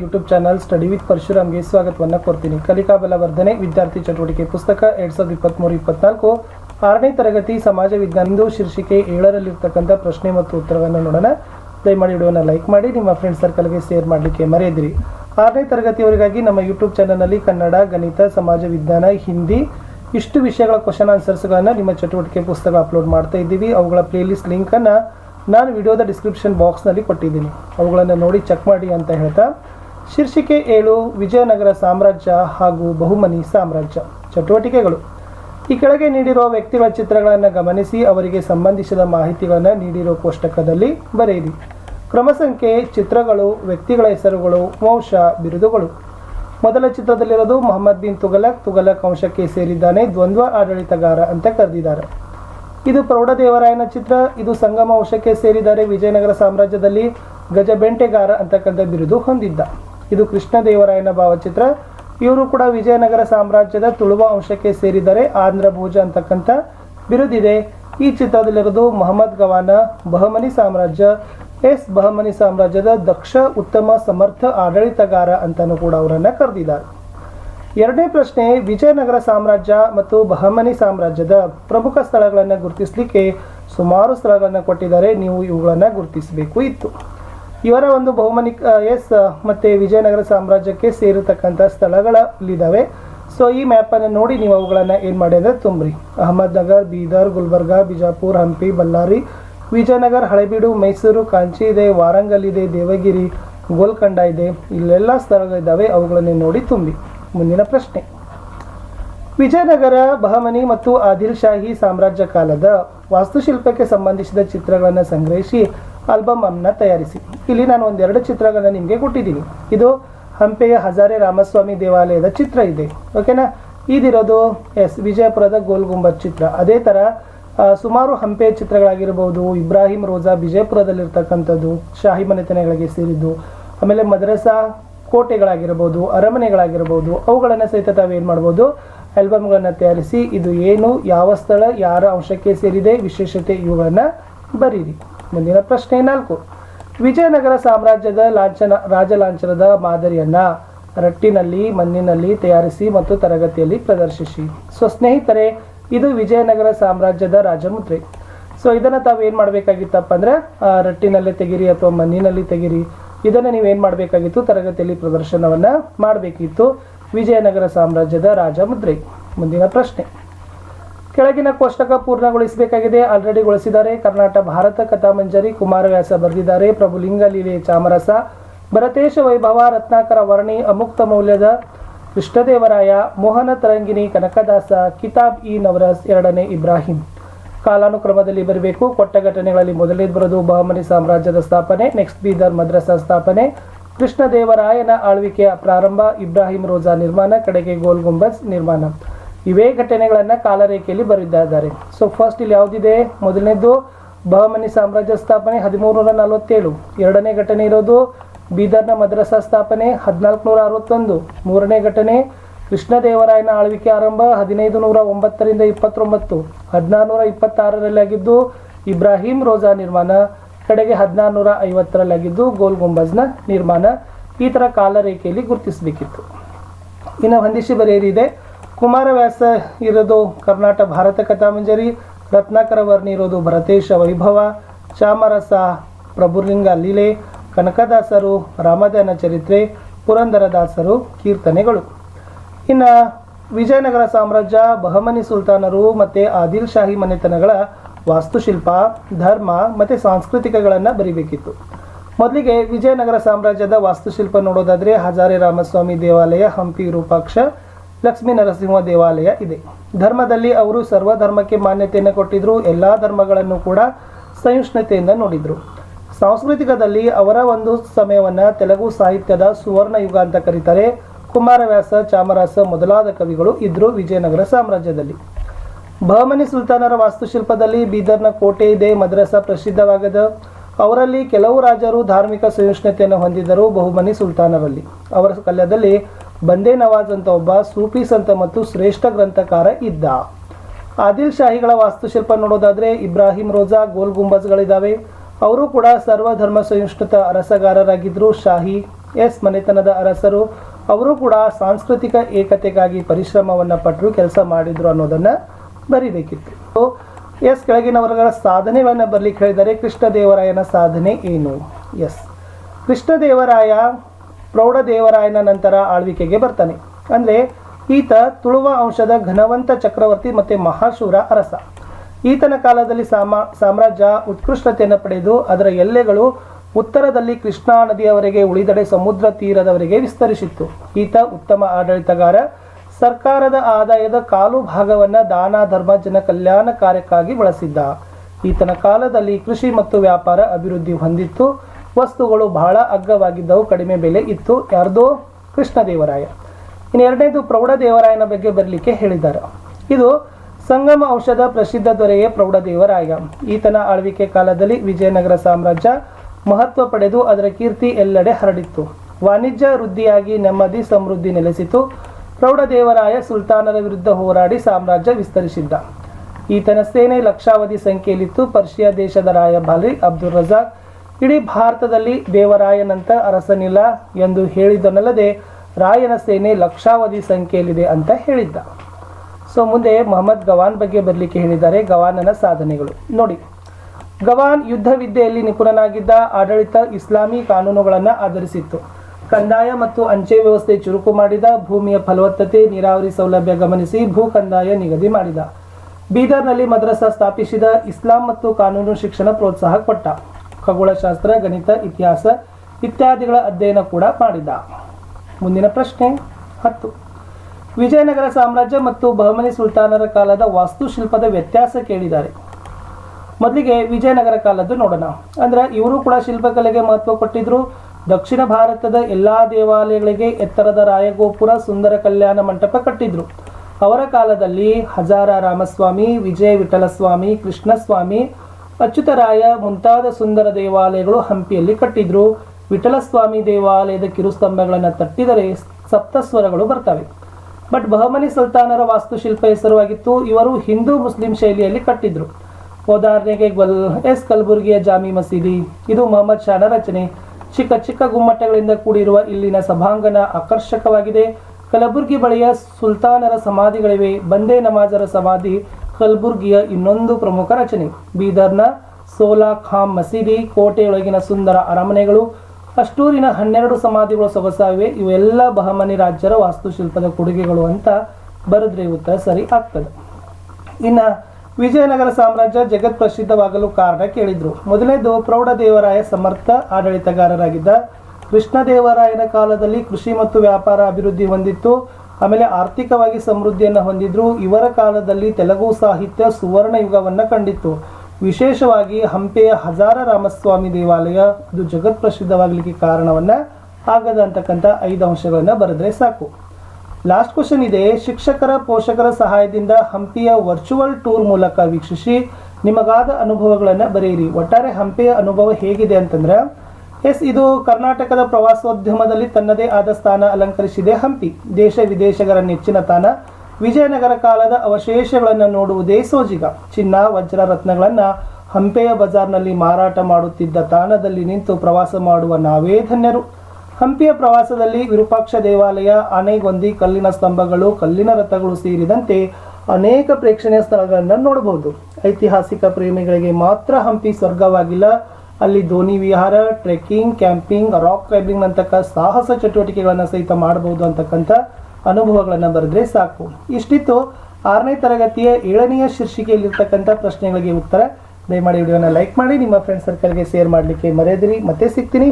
YouTube channel study with ಪರಶುರಾಮ್ಗೆ ಸ್ವಾಗತವನ್ನು ಕೊಡ್ತೀನಿ ಕಲಿಕಾ ಬಲ ವರ್ಧನೆ ವಿದ್ಯಾರ್ಥಿ ಚಟುವಟಿಕೆ ಪುಸ್ತಕ ಎರಡ್ ಸಾವಿರದ ಇಪ್ಪತ್ತ್ಮೂರು ಇಪ್ಪತ್ನಾಲ್ಕು. ಆರನೇ ತರಗತಿ ಸಮಾಜ ವಿಜ್ಞಾನದ ಶೀರ್ಷಿಕೆ ಏಳರಲ್ಲಿರ್ತಕ್ಕಂಥ ಪ್ರಶ್ನೆ ಮತ್ತು ಉತ್ತರವನ್ನು ನೋಡೋಣ. ದಯಮಾಡಿ ವಿಡಿಯೋನ ಲೈಕ್ ಮಾಡಿ, ನಿಮ್ಮ ಫ್ರೆಂಡ್ ಸರ್ಕಲ್ಗೆ ಶೇರ್ ಮಾಡಲಿಕ್ಕೆ ಮರೆಯದಿರಿ. ಆರನೇ ತರಗತಿಯವರಿಗಾಗಿ ನಮ್ಮ ಯೂಟ್ಯೂಬ್ ಚಾನಲ್ನಲ್ಲಿ ಕನ್ನಡ, ಗಣಿತ, ಸಮಾಜ ವಿಜ್ಞಾನ, ಹಿಂದಿ ಇಷ್ಟು ವಿಷಯಗಳ ಕ್ವಶನ್ ಆನ್ಸರ್ಸ್ಗಳನ್ನು ನಿಮ್ಮ ಚಟುವಟಿಕೆ ಪುಸ್ತಕ ಅಪ್ಲೋಡ್ ಮಾಡ್ತಾ ಇದ್ದೀವಿ. ಅವುಗಳ ಪ್ಲೇಲಿಸ್ಟ್ ಲಿಂಕನ್ನು ನಾನು ವಿಡಿಯೋದ ಡಿಸ್ಕ್ರಿಪ್ಷನ್ ಬಾಕ್ಸ್ನಲ್ಲಿ ಕೊಟ್ಟಿದ್ದೀನಿ. ಅವುಗಳನ್ನು ನೋಡಿ ಚೆಕ್ ಮಾಡಿ ಅಂತ ಹೇಳ್ತಾ, ಶೀರ್ಷಿಕೆ ಏಳು, ವಿಜಯನಗರ ಸಾಮ್ರಾಜ್ಯ ಹಾಗೂ ಬಹುಮನಿ ಸಾಮ್ರಾಜ್ಯ. ಚಟುವಟಿಕೆಗಳು. ಈ ಕೆಳಗೆ ನೀಡಿರುವ ವ್ಯಕ್ತಿಗಳ ಚಿತ್ರಗಳನ್ನು ಗಮನಿಸಿ, ಅವರಿಗೆ ಸಂಬಂಧಿಸಿದ ಮಾಹಿತಿಗಳನ್ನು ನೀಡಿರುವ ಕೋಷ್ಟಕದಲ್ಲಿ ಬರೆಯಿರಿ. ಕ್ರಮ ಸಂಖ್ಯೆ, ಚಿತ್ರಗಳು, ವ್ಯಕ್ತಿಗಳ ಹೆಸರುಗಳು, ವಂಶ, ಬಿರುದುಗಳು. ಮೊದಲ ಚಿತ್ರದಲ್ಲಿರೋದು ಮೊಹಮ್ಮದ್ ಬಿನ್ ತುಗಲಕ್. ತುಗಲಕ್ ವಂಶಕ್ಕೆ ಸೇರಿದ್ದಾನೆ ದ್ವಂದ್ವ ಆಡಳಿತಗಾರ ಅಂತ ಕರೆದಿದ್ದಾರೆ. ಇದು ಪ್ರೌಢದೇವರಾಯನ ಚಿತ್ರ, ಇದು ಸಂಗಮ ವಶಕ್ಕೆ ಸೇರಿದರೆ ವಿಜಯನಗರ ಸಾಮ್ರಾಜ್ಯದಲ್ಲಿ ಗಜಬೆಂಟೆಗಾರ ಅಂತಕ್ಕಂಥ ಬಿರುದು ಹೊಂದಿದ್ದ. ಇದು ಕೃಷ್ಣದೇವರಾಯನ ಭಾವಚಿತ್ರ. ಇವರು ಕೂಡ ವಿಜಯನಗರ ಸಾಮ್ರಾಜ್ಯದ ತುಳುವ ಅಂಶಕ್ಕೆ ಸೇರಿದರೆ ಆಂಧ್ರ ಭೋಜ ಅಂತಕ್ಕಂಥ ಬಿರುದಿದೆ. ಈ ಚಿತ್ರದಲ್ಲಿರೋದು ಮೊಹಮ್ಮದ್ ಗವಾನ, ಬಹಮನಿ ಸಾಮ್ರಾಜ್ಯ, ಎಸ್ ಬಹಮನಿ ಸಾಮ್ರಾಜ್ಯದ ದಕ್ಷ, ಉತ್ತಮ, ಸಮರ್ಥ, ಆಡಳಿತಗಾರ ಅಂತಲೂ ಕೂಡ ಅವರನ್ನು ಕರೆದಿದ್ದಾರೆ. ಎರಡನೇ ಪ್ರಶ್ನೆ, ವಿಜಯನಗರ ಸಾಮ್ರಾಜ್ಯ ಮತ್ತು ಬಹಮನಿ ಸಾಮ್ರಾಜ್ಯದ ಪ್ರಮುಖ ಸ್ಥಳಗಳನ್ನು ಗುರುತಿಸಲಿಕ್ಕೆ ಸುಮಾರು ಸ್ಥಳಗಳನ್ನು ಕೊಟ್ಟಿದ್ದಾರೆ. ನೀವು ಇವುಗಳನ್ನು ಗುರುತಿಸಬೇಕು ಇತ್ತು. ಇವರ ಒಂದು ಬಹುಮನಿ ಎಸ್ ಮತ್ತು ವಿಜಯನಗರ ಸಾಮ್ರಾಜ್ಯಕ್ಕೆ ಸೇರಿರತಕ್ಕಂಥ ಸ್ಥಳಗಳಲ್ಲಿದ್ದಾವೆ. ಸೊ ಈ ಮ್ಯಾಪನ್ನು ನೋಡಿ ನೀವು ಅವುಗಳನ್ನು ಏನು ಮಾಡಿ ಅಂದರೆ ತುಂಬ್ರಿ. ಅಹಮದ್ನಗರ್, ಬೀದರ್, ಗುಲ್ಬರ್ಗ, ಬಿಜಾಪುರ್, ಹಂಪಿ, ಬಳ್ಳಾರಿ, ವಿಜಯನಗರ, ಹಳೆಬೀಡು, ಮೈಸೂರು, ಕಾಂಚಿ ಇದೆ, ವಾರಂಗಲ್ ಇದೆ, ದೇವಗಿರಿ, ಗೋಲ್ಕಂಡ ಇದೆ. ಇಲ್ಲೆಲ್ಲ ಸ್ಥಳಗಳಿದ್ದಾವೆ. ಅವುಗಳನ್ನೇ ನೋಡಿ ತುಂಬಿ ಮುಂದಿನ ಪ್ರಶ್ನೆ. ವಿಜಯನಗರ, ಬಹಮನಿ ಮತ್ತು ಆದಿಲ್ ಶಾಹಿ ಸಾಮ್ರಾಜ್ಯ ಕಾಲದ ವಾಸ್ತುಶಿಲ್ಪಕ್ಕೆ ಸಂಬಂಧಿಸಿದ ಚಿತ್ರಗಳನ್ನು ಸಂಗ್ರಹಿಸಿ ಆಲ್ಬಮ್ ಅನ್ನ ತಯಾರಿಸಿ. ಇಲ್ಲಿ ನಾನು ಒಂದೆರಡು ಚಿತ್ರಗಳನ್ನು ನಿಮಗೆ ಕೊಟ್ಟಿದ್ದೀನಿ. ಇದು ಹಂಪೆಯ ಹಜಾರೆ ರಾಮಸ್ವಾಮಿ ದೇವಾಲಯದ ಚಿತ್ರ ಇದೆ. ಓಕೆನಾ ಇದಿರೋದು ಎಸ್. ವಿಜಯಪುರದ ಗೋಲ್ ಗುಂಬದ್ ಚಿತ್ರ. ಅದೇ ಥರ ಸುಮಾರು ಹಂಪೆಯ ಚಿತ್ರಗಳಾಗಿರ್ಬೋದು, ಇಬ್ರಾಹಿಂ ರೋಜಾ ವಿಜಯಪುರದಲ್ಲಿರ್ತಕ್ಕಂಥದ್ದು, ಶಾಹಿ ಮನೆತನಗಳಿಗೆ ಸೇರಿದ್ದು, ಆಮೇಲೆ ಮದ್ರಸಾ ಕೋಟೆಗಳಾಗಿರ್ಬೋದು, ಅರಮನೆಗಳಾಗಿರ್ಬೋದು, ಅವುಗಳನ್ನು ಸಹಿತ ತಾವೇನು ಮಾಡ್ಬೋದು? ಆಲ್ಬಮ್ಗಳನ್ನು ತಯಾರಿಸಿ ಇದು ಏನು, ಯಾವ ಸ್ಥಳ, ಯಾರ ಅಂಶಕ್ಕೆ ಸೇರಿದೆ, ವಿಶೇಷತೆ ಇವುಗಳನ್ನು ಬರೀರಿ. ಮುಂದಿನ ಪ್ರಶ್ನೆ ನಾಲ್ಕು. ವಿಜಯನಗರ ಸಾಮ್ರಾಜ್ಯದ ಲಾಂಛನ, ರಾಜಲಾಂಛನದ ಮಾದರಿಯನ್ನ ರಟ್ಟಿನಲ್ಲಿ, ಮಣ್ಣಿನಲ್ಲಿ ತಯಾರಿಸಿ ಮತ್ತು ತರಗತಿಯಲ್ಲಿ ಪ್ರದರ್ಶಿಸಿ. ಸೊ, ಸ್ನೇಹಿತರೆ, ಇದು ವಿಜಯನಗರ ಸಾಮ್ರಾಜ್ಯದ ರಾಜಮುದ್ರೆ. ಸೊ, ಇದನ್ನು ತಾವೇನು ಮಾಡಬೇಕಾಗಿತ್ತಪ್ಪ ಅಂದರೆ ರಟ್ಟಿನಲ್ಲೇ ತೆಗಿರಿ ಅಥವಾ ಮಣ್ಣಿನಲ್ಲಿ ತೆಗಿರಿ. ಇದನ್ನು ನೀವೇನು ಮಾಡಬೇಕಾಗಿತ್ತು? ತರಗತಿಯಲ್ಲಿ ಪ್ರದರ್ಶನವನ್ನು ಮಾಡಬೇಕಿತ್ತು. ವಿಜಯನಗರ ಸಾಮ್ರಾಜ್ಯದ ರಾಜಮುದ್ರೆ ಮುಂದಿನ ಪ್ರಶ್ನೆ. ಕೆಳಗಿನ ಕೋಷ್ಟಕ ಪೂರ್ಣಗೊಳಿಸಬೇಕಾಗಿದೆ. ಆಲ್ರೆಡಿ ಗೊಳಿಸಿದ್ದಾರೆ. ಕರ್ನಾಟಕ ಭಾರತ, ಕಥಾಮಂಜರಿ, ಕುಮಾರವ್ಯಾಸ ಬರೆದಿದ್ದಾರೆ. ಪ್ರಭು ಲಿಂಗಲೀಲೆ, ಚಾಮರಸ. ಭರತೇಶ ವೈಭವ, ರತ್ನಾಕರ ವರ್ಣಿ, ಅಮುಕ್ತ ಮೌಲ್ಯದ ಕೃಷ್ಣದೇವರಾಯ, ಮೋಹನ ತರಂಗಿಣಿ, ಕನಕದಾಸ, ಕಿತಾಬ್ ಇ ನವರಸ್ ಎರಡನೇ ಇಬ್ರಾಹಿಂ. ಕಾಲಾನುಕ್ರಮದಲ್ಲಿ ಬರಬೇಕು. ಕೊಟ್ಟ ಘಟನೆಗಳಲ್ಲಿ ಮೊದಲೇ ಬರೋದು ಬಹಮನಿ ಸಾಮ್ರಾಜ್ಯದ ಸ್ಥಾಪನೆ, ನೆಕ್ಸ್ಟ್ ಬೀದರ್ ಮದ್ರಸಾ ಸ್ಥಾಪನೆ. ಕೃಷ್ಣದೇವರಾಯನ ಆಳ್ವಿಕೆಯ ಪ್ರಾರಂಭ, ಇಬ್ರಾಹಿಂ ರೋಜಾ ನಿರ್ಮಾಣ, ಕಡೆಗೆ ಗೋಲ್ ಗುಂಬಜ್ ನಿರ್ಮಾಣ. ಇವೇ ಘಟನೆಗಳನ್ನು ಕಾಲರೇಖೆಯಲ್ಲಿ ಬರೆದಿದ್ದಾರೆ. ಸೊ ಫಸ್ಟ್ ಇಲ್ಲಿ ಯಾವುದಿದೆ? ಮೊದಲನೇದು ಬಹಮನಿ ಸಾಮ್ರಾಜ್ಯ ಸ್ಥಾಪನೆ ಹದಿಮೂರು ನೂರ ನಲವತ್ತೇಳು. ಎರಡನೇ ಘಟನೆ ಇರೋದು ಬೀದರ್ನ ಮದ್ರಸಾ ಸ್ಥಾಪನೆ ಹದಿನಾಲ್ಕು ನೂರ ಅರವತ್ತೊಂದು. ಮೂರನೇ ಘಟನೆ ಕೃಷ್ಣದೇವರಾಯನ ಆಳ್ವಿಕೆ ಆರಂಭ ಹದಿನೈದು ನೂರ ಒಂಬತ್ತರಿಂದ ಇಪ್ಪತ್ತೊಂಬತ್ತು ಹದಿನಾರು ನೂರ ಇಪ್ಪತ್ತಾರರಲ್ಲಿ ಆಗಿದ್ದು ಇಬ್ರಾಹಿಂ ರೋಜಾ ನಿರ್ಮಾಣ, ಕಡೆಗೆ ಹದಿನಾರು ನೂರ ಐವತ್ತರಲ್ಲಿ ಆಗಿದ್ದು ಗೋಲ್ ಗುಂಬಜ್ನ ನಿರ್ಮಾಣ. ಈ ಥರ ಕಾಲರೇಖೆಯಲ್ಲಿ ಗುರುತಿಸಬೇಕಿತ್ತು. ಇನ್ನು ಹೊಂದಿಸಿ ಬರೆಯರಿದೆ, ಕುಮಾರವ್ಯಾಸ ಇರೋದು ಕರ್ನಾಟಕ ಭಾರತ ಕಥಾಮಂಜರಿ, ರತ್ನಾಕರ ವರ್ಣಿ ಇರೋದು ಭರತೇಶ ವೈಭವ, ಚಾಮರಸ ಪ್ರಭುಲಿಂಗ ಲೀಲೆ, ಕನಕದಾಸರು ರಾಮದಾನ ಚರಿತ್ರೆ, ಪುರಂದರದಾಸರು ಕೀರ್ತನೆಗಳು. ಇನ್ನು ವಿಜಯನಗರ ಸಾಮ್ರಾಜ್ಯ, ಬಹಮನಿ ಸುಲ್ತಾನರು ಮತ್ತು ಆದಿಲ್ ಶಾಹಿ ಮನೆತನಗಳ ವಾಸ್ತುಶಿಲ್ಪ, ಧರ್ಮ ಮತ್ತು ಸಾಂಸ್ಕೃತಿಕಗಳನ್ನು ಬರಿಬೇಕಿತ್ತು. ಮೊದಲಿಗೆ ವಿಜಯನಗರ ಸಾಮ್ರಾಜ್ಯದ ವಾಸ್ತುಶಿಲ್ಪ ನೋಡೋದಾದರೆ ಹಜಾರೆ ರಾಮಸ್ವಾಮಿ ದೇವಾಲಯ, ಹಂಪಿ ರೂಪಾಕ್ಷ, ಲಕ್ಷ್ಮೀ ನರಸಿಂಹ ದೇವಾಲಯ ಇದೆ. ಧರ್ಮದಲ್ಲಿ ಅವರು ಸರ್ವಧರ್ಮಕ್ಕೆ ಮಾನ್ಯತೆಯನ್ನು ಕೊಟ್ಟಿದ್ರು, ಎಲ್ಲ ಧರ್ಮಗಳನ್ನು ಕೂಡ ಸಹಿಷ್ಣುತೆಯಿಂದ ನೋಡಿದ್ರು. ಸಾಂಸ್ಕೃತಿಕದಲ್ಲಿ ಅವರ ಒಂದು ಸಮಯವನ್ನು ತೆಲುಗು ಸಾಹಿತ್ಯದ ಸುವರ್ಣ ಯುಗ ಅಂತ ಕರೀತಾರೆ. ಕುಮಾರವ್ಯಾಸ, ಚಾಮರಾಸ ಮೊದಲಾದ ಕವಿಗಳು ಇದ್ರು ವಿಜಯನಗರ ಸಾಮ್ರಾಜ್ಯದಲ್ಲಿ. ಬಹಮನಿ ಸುಲ್ತಾನರ ವಾಸ್ತುಶಿಲ್ಪದಲ್ಲಿ ಬೀದರ್ನ ಕೋಟೆ ಇದೆ, ಮದ್ರಸಾ ಪ್ರಸಿದ್ಧವಾಗದ. ಅವರಲ್ಲಿ ಕೆಲವು ರಾಜರು ಧಾರ್ಮಿಕ ಸಹಿಷ್ಣುತೆಯನ್ನು ಹೊಂದಿದ್ದರು, ಬಹುಮನಿ ಸುಲ್ತಾನರಲ್ಲಿ. ಅವರ ಕಲ್ಯದಲ್ಲಿ ಬಂದೇ ನವಾಜ್ ಅಂತ ಒಬ್ಬ, ಸೂಫಿ ಸಂತ ಮತ್ತು ಶ್ರೇಷ್ಠ ಗ್ರಂಥಕಾರ ಇದ್ದ. ಆದಿಲ್ ಶಾಹಿಗಳ ವಾಸ್ತುಶಿಲ್ಪ ನೋಡೋದಾದ್ರೆ ಇಬ್ರಾಹಿಂ ರೋಜಾ, ಗೋಲ್ ಗುಂಬಜ್ಗಳಿದ್ದಾವೆ ಅವರು ಕೂಡ ಸರ್ವಧರ್ಮ ಸಹಿಷ್ಣುತ ಅರಸಗಾರರಾಗಿದ್ದರು ಶಾಹಿ ಎಸ್ ಮನೆತನದ ಅರಸರು ಅವರು ಕೂಡ ಸಾಂಸ್ಕೃತಿಕ ಏಕತೆಗಾಗಿ ಪರಿಶ್ರಮವನ್ನು ಪಟ್ಟರು ಕೆಲಸ ಮಾಡಿದ್ರು ಅನ್ನೋದನ್ನ ಬರೀಬೇಕಿತ್ತು. ಎಸ್ ಕೆಳಗಿನವರ ಸಾಧನೆಗಳನ್ನು ಬರಲಿಕ್ಕೆ ಹೇಳಿದರೆ ಕೃಷ್ಣದೇವರಾಯನ ಸಾಧನೆ ಏನು? ಎಸ್ ಕೃಷ್ಣದೇವರಾಯ ಪ್ರೌಢದೇವರಾಯನ ನಂತರ ಆಳ್ವಿಕೆಗೆ ಬರ್ತಾನೆ. ಅಂದರೆ ಈತ ತುಳುವ ಅಂಶದ ಘನವಂತ ಚಕ್ರವರ್ತಿ ಮತ್ತು ಮಹಾಶೂರ ಅರಸ. ಈತನ ಕಾಲದಲ್ಲಿ ಸಾಮಾ, ಸಾಮ್ರಾಜ್ಯ ಉತ್ಕೃಷ್ಟತೆಯನ್ನು ಪಡೆದು ಅದರ ಎಲ್ಲೆಗಳು ಉತ್ತರದಲ್ಲಿ ಕೃಷ್ಣಾ ನದಿಯವರೆಗೆ ಉಳಿದೆಡೆ ಸಮುದ್ರ ತೀರದವರೆಗೆ ವಿಸ್ತರಿಸಿತ್ತು. ಈತ ಉತ್ತಮ ಆಡಳಿತಗಾರ. ಸರ್ಕಾರದ ಆದಾಯದ ಕಾಲು ಭಾಗವನ್ನು ದಾನ, ಧರ್ಮ, ಜನ ಕಲ್ಯಾಣ ಕಾರ್ಯಕ್ಕಾಗಿ ಬಳಸಿದ್ದ. ಈತನ ಕಾಲದಲ್ಲಿ ಕೃಷಿ ಮತ್ತು ವ್ಯಾಪಾರ ಅಭಿವೃದ್ಧಿ ಹೊಂದಿತ್ತು. ವಸ್ತುಗಳು ಬಹಳ ಅಗ್ಗವಾಗಿದ್ದವು, ಕಡಿಮೆ ಬೆಲೆ ಇತ್ತು, ಯಾರ್ದೋ ಕೃಷ್ಣದೇವರಾಯ. ಇನ್ನು ಎರಡನೇದು ಪ್ರೌಢದೇವರಾಯನ ಬಗ್ಗೆ ಬರಲಿಕ್ಕೆ ಹೇಳಿದ್ದಾರೆ. ಇದು ಸಂಗಮ ಔಷಧ ಪ್ರಸಿದ್ಧ ದೊರೆಯೇ ಪ್ರೌಢದೇವರಾಯ. ಈತನ ಆಳ್ವಿಕೆ ಕಾಲದಲ್ಲಿ ವಿಜಯನಗರ ಸಾಮ್ರಾಜ್ಯ ಮಹತ್ವ ಪಡೆದು ಅದರ ಕೀರ್ತಿ ಎಲ್ಲೆಡೆ ಹರಡಿತ್ತು. ವಾಣಿಜ್ಯ ವೃದ್ಧಿಯಾಗಿ ನೆಮ್ಮದಿ ಸಮೃದ್ಧಿ ನೆಲೆಸಿತು. ಪ್ರೌಢದೇವರಾಯ ಸುಲ್ತಾನರ ವಿರುದ್ಧ ಹೋರಾಡಿ ಸಾಮ್ರಾಜ್ಯ ವಿಸ್ತರಿಸಿದ್ದ. ಈತನ ಸೇನೆ ಲಕ್ಷಾವಧಿ ಸಂಖ್ಯೆಯಲ್ಲಿತ್ತು. ಪರ್ಷಿಯಾ ದೇಶದ ರಾಯಭಾರಿ ಅಬ್ದುಲ್ ರಜಾಕ್, ಇಡೀ ಭಾರತದಲ್ಲಿ ದೇವರಾಯನಂತ ಅರಸನಿಲ್ಲ ಎಂದು ಹೇಳಿದನಲ್ಲದೆ ರಾಯನ ಸೇನೆ ಲಕ್ಷಾವಧಿ ಸಂಖ್ಯೆಯಲ್ಲಿದೆ ಅಂತ ಹೇಳಿದ್ದ. ಸೊ ಮುಂದೆ ಮೊಹಮ್ಮದ್ ಗವಾನ್ ಬಗ್ಗೆ ಬರಲಿಕ್ಕೆ ಹೇಳಿದ್ದಾರೆ. ಗವಾನನ ಸಾಧನೆಗಳು. ನೋಡಿ. ಗವಾನ್ ಯುದ್ಧ ವಿದ್ಯೆಯಲ್ಲಿ ನಿಪುಣನಾಗಿದ್ದ ಆಡಳಿತ ಇಸ್ಲಾಮಿ ಕಾನೂನುಗಳನ್ನು ಆಧರಿಸಿತ್ತು. ಕಂದಾಯ ಮತ್ತು ಅಂಚೆ ವ್ಯವಸ್ಥೆ ಚುರುಕು ಮಾಡಿದ, ಭೂಮಿಯ ಫಲವತ್ತತೆ, ನೀರಾವರಿ ಸೌಲಭ್ಯ ಗಮನಿಸಿ ಭೂ ಕಂದಾಯ ನಿಗದಿ ಮಾಡಿದ. ಬೀದರ್ನಲ್ಲಿ ಮದ್ರಸಾ ಸ್ಥಾಪಿಸಿದ, ಇಸ್ಲಾಂ ಮತ್ತು ಕಾನೂನು ಶಿಕ್ಷಣ ಪ್ರೋತ್ಸಾಹ ಕೊಟ್ಟ. ಖಗೋಳಶಾಸ್ತ್ರ, ಗಣಿತ, ಇತಿಹಾಸ ಇತ್ಯಾದಿಗಳ ಅಧ್ಯಯನ ಕೂಡ ಮಾಡಿದ. ಮುಂದಿನ ಪ್ರಶ್ನೆ ಹತ್ತು. ವಿಜಯನಗರ ಸಾಮ್ರಾಜ್ಯ ಮತ್ತು ಬಹಮನಿ ಸುಲ್ತಾನರ ಕಾಲದ ವಾಸ್ತುಶಿಲ್ಪದ ವ್ಯತ್ಯಾಸ ಕೇಳಿದ್ದಾರೆ. ಮೊದಲಿಗೆ ವಿಜಯನಗರ ಕಾಲದ್ದು ನೋಡೋಣ. ಅಂದ್ರೆ ಇವರು ಕೂಡ ಶಿಲ್ಪಕಲೆಗೆ ಮಹತ್ವ ಕೊಟ್ಟಿದ್ರು. ದಕ್ಷಿಣ ಭಾರತದ ಎಲ್ಲಾ ದೇವಾಲಯಗಳಿಗೆ ಎತ್ತರದ ರಾಯಗೋಪುರ ಸುಂದರ ಕಲ್ಯಾಣ ಮಂಟಪ ಕಟ್ಟಿದ್ರು. ಅವರ ಕಾಲದಲ್ಲಿ ಹಜಾರ ರಾಮಸ್ವಾಮಿ, ವಿಜಯ ವಿಠಲಸ್ವಾಮಿ, ಕೃಷ್ಣಸ್ವಾಮಿ, ಅಚ್ಯುತರಾಯ ಮುಂತಾದ ಸುಂದರ ದೇವಾಲಯಗಳು ಹಂಪಿಯಲ್ಲಿ ಕಟ್ಟಿದ್ರು. ವಿಠಲಸ್ವಾಮಿ ದೇವಾಲಯದ ಕಿರುಸ್ತಂಭಗಳನ್ನು ತಟ್ಟಿದರೆ ಸಪ್ತಸ್ವರಗಳು ಬರ್ತವೆ. ಬಟ್ ಬಹಮನಿ ಸುಲ್ತಾನರ ವಾಸ್ತುಶಿಲ್ಪ ಹೆಸರುವಾಗಿತ್ತು. ಇವರು ಹಿಂದೂ ಮುಸ್ಲಿಂ ಶೈಲಿಯಲ್ಲಿ ಕಟ್ಟಿದ್ರು. ಉದಾಹರಣೆಗೆ ಗೊಲ್ ಎಸ್ ಕಲಬುರ್ಗಿಯ ಜಾಮಿ ಮಸೀದಿ. ಇದು ಮೊಹಮ್ಮದ್ ಶಾನ ರಚನೆ. ಚಿಕ್ಕ ಚಿಕ್ಕ ಗುಮ್ಮಟಗಳಿಂದ ಕೂಡಿರುವ ಇಲ್ಲಿನ ಸಭಾಂಗಣ ಆಕರ್ಷಕವಾಗಿದೆ. ಕಲಬುರ್ಗಿ ಬಳಿಯ ಸುಲ್ತಾನರ ಸಮಾಧಿಗಳಿವೆ. ಬಂದೇ ನಮಾಜರ ಸಮಾಧಿ ಕಲಬುರ್ಗಿಯ ಇನ್ನೊಂದು ಪ್ರಮುಖ ರಚನೆ. ಬೀದರ್ನ ಸೋಲಾ ಖಾಮ್ ಮಸೀದಿ, ಕೋಟೆಯೊಳಗಿನ ಸುಂದರ ಅರಮನೆಗಳು ಅಷ್ಟೂರಿನ ಹನ್ನೆರಡು ಸಮಾಧಿಗಳು ಸೊಗಸಾಗಿವೆ. ಇವೆಲ್ಲ ಬಹಮನಿ ರಾಜ್ಯರ ವಾಸ್ತುಶಿಲ್ಪದ ಕೊಡುಗೆಗಳು ಅಂತ ಬರೆದ್ರೆ ಉತ್ತರ ಸರಿ ಆಗ್ತದೆ. ಇನ್ನ ವಿಜಯನಗರ ಸಾಮ್ರಾಜ್ಯ ಜಗತ್ ಪ್ರಸಿದ್ಧವಾಗಲು ಕಾರಣ ಕೇಳಿದ್ರು. ಮೊದಲನೇದು ಪ್ರೌಢದೇವರಾಯ ಸಮರ್ಥ ಆಡಳಿತಗಾರರಾಗಿದ್ದ. ಕೃಷ್ಣದೇವರಾಯನ ಕಾಲದಲ್ಲಿ ಕೃಷಿ ಮತ್ತು ವ್ಯಾಪಾರ ಅಭಿವೃದ್ಧಿ ಹೊಂದಿತ್ತು. ಆಮೇಲೆ ಆರ್ಥಿಕವಾಗಿ ಸಮೃದ್ಧಿಯನ್ನು ಹೊಂದಿದ್ರು. ಇವರ ಕಾಲದಲ್ಲಿ ತೆಲುಗು ಸಾಹಿತ್ಯ ಸುವರ್ಣ ಯುಗವನ್ನು ಕಂಡಿತ್ತು. ವಿಶೇಷವಾಗಿ ಹಂಪೆಯ ಹಜಾರ ರಾಮಸ್ವಾಮಿ ದೇವಾಲಯ, ಅದು ಜಗತ್ ಪ್ರಸಿದ್ಧವಾಗಲಿಕ್ಕೆ ಕಾರಣವನ್ನ ಆಗದ ಅಂತಕ್ಕಂಥ ಐದು ಅಂಶಗಳನ್ನು ಬರೆದ್ರೆ ಸಾಕು. ಲಾಸ್ಟ್ ಕ್ವಶನ್ ಇದೆ, ಶಿಕ್ಷಕರ ಪೋಷಕರ ಸಹಾಯದಿಂದ ಹಂಪಿಯ ವರ್ಚುವಲ್ ಟೂರ್ ಮೂಲಕ ವೀಕ್ಷಿಸಿ ನಿಮಗಾದ ಅನುಭವಗಳನ್ನು ಬರೆಯಿರಿ. ಒಟ್ಟಾರೆ ಹಂಪಿಯ ಅನುಭವ ಹೇಗಿದೆ ಅಂತಂದ್ರೆ, ಎಸ್, ಇದು ಕರ್ನಾಟಕದ ಪ್ರವಾಸೋದ್ಯಮದಲ್ಲಿ ತನ್ನದೇ ಆದ ಸ್ಥಾನ ಅಲಂಕರಿಸಿದೆ ಹಂಪಿ. ದೇಶ ವಿದೇಶಗಳ ನೆಚ್ಚಿನ ತಾಣ. ವಿಜಯನಗರ ಕಾಲದ ಅವಶೇಷಗಳನ್ನು ನೋಡುವುದೇ ಸೋಜಿಗ. ಚಿನ್ನ, ವಜ್ರ ರತ್ನಗಳನ್ನು ಹಂಪೆಯ ಬಜಾರ್ನಲ್ಲಿ ಮಾರಾಟ ಮಾಡುತ್ತಿದ್ದ ತಾಣದಲ್ಲಿ ನಿಂತು ಪ್ರವಾಸ ಮಾಡುವ ನಾವೇ ಧನ್ಯರು. ಹಂಪಿಯ ಪ್ರವಾಸದಲ್ಲಿ ವಿರೂಪಾಕ್ಷ ದೇವಾಲಯ, ಆನೆಗೊಂದಿ, ಕಲ್ಲಿನ ಸ್ತಂಭಗಳು, ಕಲ್ಲಿನ ರಥಗಳು ಸೇರಿದಂತೆ ಅನೇಕ ಪ್ರೇಕ್ಷಣೀಯ ಸ್ಥಳಗಳನ್ನು ನೋಡಬಹುದು. ಐತಿಹಾಸಿಕ ಪ್ರೇಮಿಗಳಿಗೆ ಮಾತ್ರ ಹಂಪಿ ಸ್ವರ್ಗವಾಗಿಲ್ಲ. ಅಲ್ಲಿ ದೋಣಿ ವಿಹಾರ, ಟ್ರೆಕ್ಕಿಂಗ್, ಕ್ಯಾಂಪಿಂಗ್, ರಾಕ್ ಕ್ಲೈಂಬಿಂಗ್ ಅಂತಕ್ಕ ಸಾಹಸ ಚಟುವಟಿಕೆಗಳನ್ನು ಸಹಿತ ಮಾಡಬಹುದು ಅಂತಕ್ಕಂಥ ಅನುಭವಗಳನ್ನು ಬರೆದ್ರೆ ಸಾಕು. ಇಷ್ಟಿತ್ತು ಆರನೇ ತರಗತಿಯ ಏಳನೆಯ ಶೀರ್ಷಿಕೆಯಲ್ಲಿರ್ತಕ್ಕಂಥ ಪ್ರಶ್ನೆಗಳಿಗೆ ಉತ್ತರ. ದಯಮಾಡಿ ವಿಡಿಯೋನ ಲೈಕ್ ಮಾಡಿ, ನಿಮ್ಮ ಫ್ರೆಂಡ್ ಸರ್ಕಲ್ಗೆ ಶೇರ್ ಮಾಡಲಿಕ್ಕೆ ಮರೆಯದಿರಿ. ಮತ್ತೆ ಸಿಗ್ತೀನಿ.